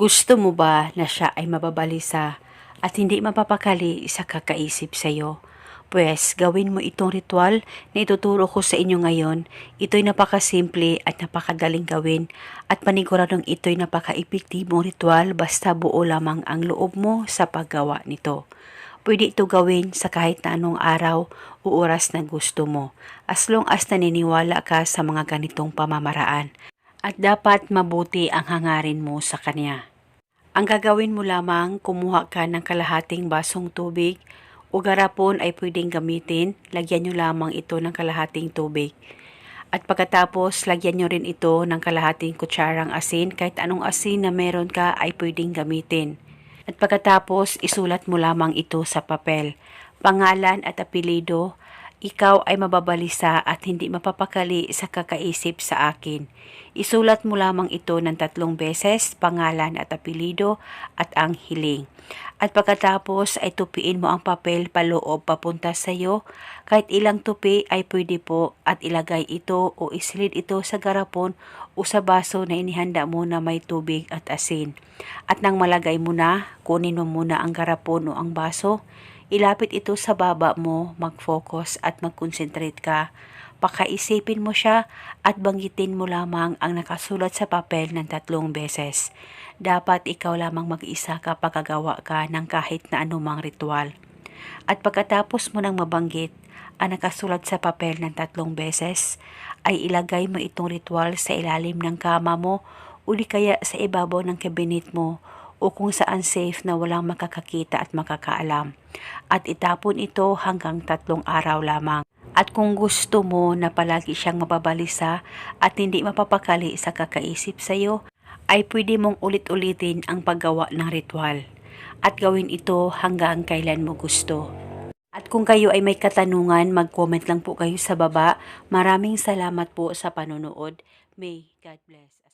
Gusto mo ba na siya ay mababalisa at hindi mapapakali sa kakaisip sa iyo? Pwes, gawin mo itong ritual na ituturo ko sa inyo ngayon. Ito'y napakasimple at napakadaling gawin at paniguradong ito'y napaka-epektibong ritual basta buo lamang ang loob mo sa paggawa nito. Pwede ito gawin sa kahit na anong araw o oras na gusto mo as long as naniniwala ka sa mga ganitong pamamaraan at dapat mabuti ang hangarin mo sa kanya. Ang gagawin mo lamang, kumuha ka ng kalahating basong tubig o garapon ay pwedeng gamitin, lagyan nyo lamang ito ng kalahating tubig. At pagkatapos, lagyan nyo rin ito ng kalahating kutsarang asin, kahit anong asin na meron ka ay pwedeng gamitin. At pagkatapos, isulat mo lamang ito sa papel. Pangalan at apelido, ikaw ay mababalisa at hindi mapapakali sa kakaisip sa akin. Isulat mo lamang ito ng tatlong beses, pangalan at apelido at ang hiling. At pagkatapos ay tupiin mo ang papel paloob papunta sa iyo. Kahit ilang tupi ay pwede po at ilagay ito o islid ito sa garapon o sa baso na inihanda mo na may tubig at asin. At nang malagay mo na, kunin mo muna ang garapon o ang baso. Ilapit ito sa baba mo, mag-focus at mag-concentrate ka. Pakaisipin mo siya at banggitin mo lamang ang nakasulat sa papel ng tatlong beses. Dapat ikaw lamang mag-isa kapag gagawa ka ng kahit na anumang ritual. At pagkatapos mo nang mabanggit ang nakasulat sa papel ng tatlong beses, ay ilagay mo itong ritual sa ilalim ng kama mo o kaya sa ibabaw ng kabinet mo o kung saan safe na walang makakakita at makakaalam. At itapon ito hanggang tatlong araw lamang. At kung gusto mo na palagi siyang mababalisa at hindi mapapakali sa kakaisip sa iyo, ay pwede mong ulit-ulitin ang paggawa ng ritual. At gawin ito hanggang kailan mo gusto. At kung kayo ay may katanungan, mag-comment lang po kayo sa baba. Maraming salamat po sa panonood. May God bless.